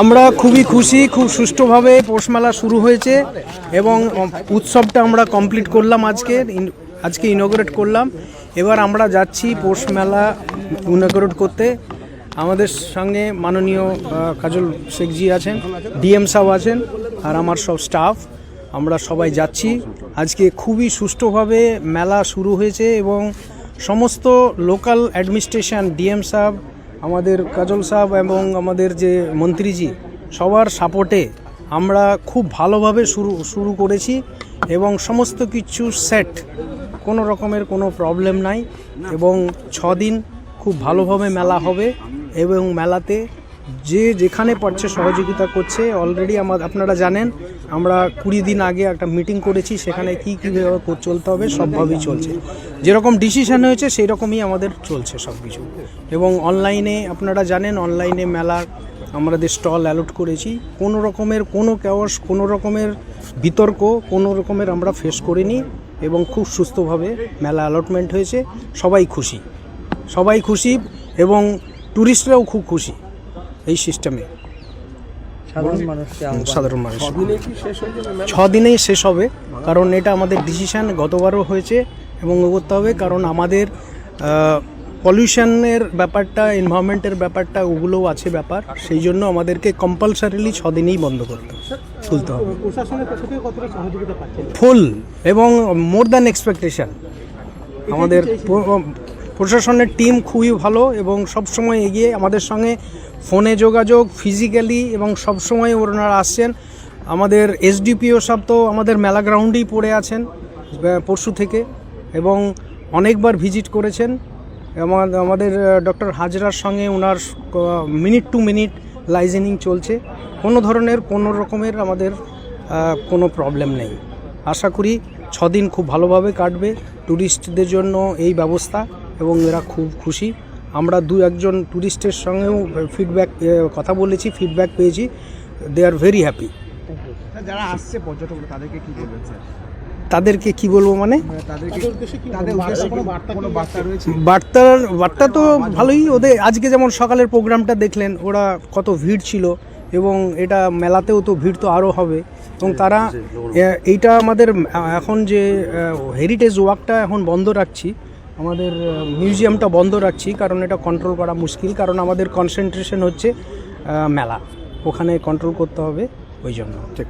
আমরা খুবই খুশি, খুব সুষ্ঠুভাবে পৌষ মেলা শুরু হয়েছে এবং উৎসবটা আমরা কমপ্লিট করলাম আজকে আজকে ইনগ্রেট করলাম। এবার আমরা যাচ্ছি পৌষ মেলা ইনগ্রেট করতে। আমাদের সঙ্গে মাননীয় কাজল শেখজি আছেন, ডিএম সাহেব আছেন, আর আমার সব স্টাফ আমরা সবাই যাচ্ছি। আজকে খুবই সুষ্ঠুভাবে মেলা শুরু হয়েছে এবং সমস্ত লোকাল অ্যাডমিনিস্ট্রেশন ডিএম সাহেব আমাদের কাজল সাহেব এবং আমাদের যে মন্ত্রীজি, সবার সাপোর্টে আমরা খুব ভালোভাবে শুরু শুরু করেছি এবং সমস্ত কিছু সেট কোনো রকমের কোনো প্রবলেম নাই এবং ছ দিন খুব ভালোভাবে মেলা হবে এবং মেলাতে যে যেখানে পারছে সহযোগিতা করছে অলরেডি আমার আপনারা জানেন, আমরা কুড়ি দিন আগে একটা মিটিং করেছি, সেখানে কী কীভাবে চলতে হবে, সবভাবেই চলছে। যেরকম ডিসিশন হয়েছে সেই রকমই আমাদের চলছে সব কিছু এবং অনলাইনে আপনারা জানেন অনলাইনে মেলার আমাদের স্টল অ্যালট করেছি। কোনো রকমের কোনো ক্যাওয়াস কোনো রকমের বিতর্ক, কোনো রকমের আমরা ফেস করিনি এবং খুব সুস্থভাবে মেলা অ্যালটমেন্ট হয়েছে। সবাই খুশি। সবাই খুশি এবং ট্যুরিস্টরাও খুব খুশি। এই সিস্টেমে। সাধারণ সাধারণ মানুষ। ছ দিনেই শেষ হবে কারণ এটা আমাদের ডিসিশান গতবারও হয়েছে এবং করতে হবে কারণ আমাদের পলিউশনের ব্যাপারটা এনভায়রনমেন্টের ব্যাপারটা ওগুলোও আছে ব্যাপার। সেই জন্য আমাদেরকে কম্পালসারিলি ছ দিনেই বন্ধ করতে হবে। তুলতে হবে। ফুল এবং মোর দ্যান এক্সপেকটেশন আমাদের প্রশাসনের টিম খুবই ভালো এবং সবসময় এগিয়ে আমাদের সঙ্গে ফোনে যোগাযোগ ফিজিক্যালি এবং সবসময় ওনারা আসছেন। আমাদের এসডিপিও সব তো আমাদের মেলা গ্রাউন্ডেই পড়ে আছেন পরশু থেকে এবং অনেকবার ভিজিট করেছেন। আমা- আমাদের ডক্টর হাজরার সঙ্গে ওনার মিনিট টু মিনিট লাইজেনিং চলছে। কোনো ধরনের, কোনো রকমের আমাদের কোনো প্রবলেম নেই। আশা করি ছদিন খুব ভালোভাবে কাটবে। ট্যুরিস্টদের জন্য এই ব্যবস্থা। এবং এরা খুব খুশি। আমরা দু একজন ট্যুরিস্টের সঙ্গেও ফিডব্যাক কথা বলেছি ফিডব্যাক পেয়েছি। দে আর ভেরি হ্যাপি যারা আসছে পর্যটকরা তাদেরকে কি বলবেন তাদেরকে কি বলব মানে? তাদেরকে তাদের উদ্দেশ্যে কোনো বার্তা কোনো বার্তা রয়েছে? বার্তার বার্তা তো ভালোই। ওদের আজকে যেমন সকালের প্রোগ্রামটা দেখলেন ওরা কত ভিড় ছিল এবং এটা মেলাতেও তো ভিড় তো আরও হবে। এবং তারা এইটা আমাদের এখন যে হেরিটেজ ওয়াকটা এখন বন্ধ রাখছি। আমাদের মিউজিয়ামটা বন্ধ রাখছি কারণ এটা কন্ট্রোল করা মুশকিল, কারণ আমাদের কনসেন্ট্রেশন হচ্ছে মেলা। ওখানে কন্ট্রোল করতে হবে, ওই জন্য। ঠিক।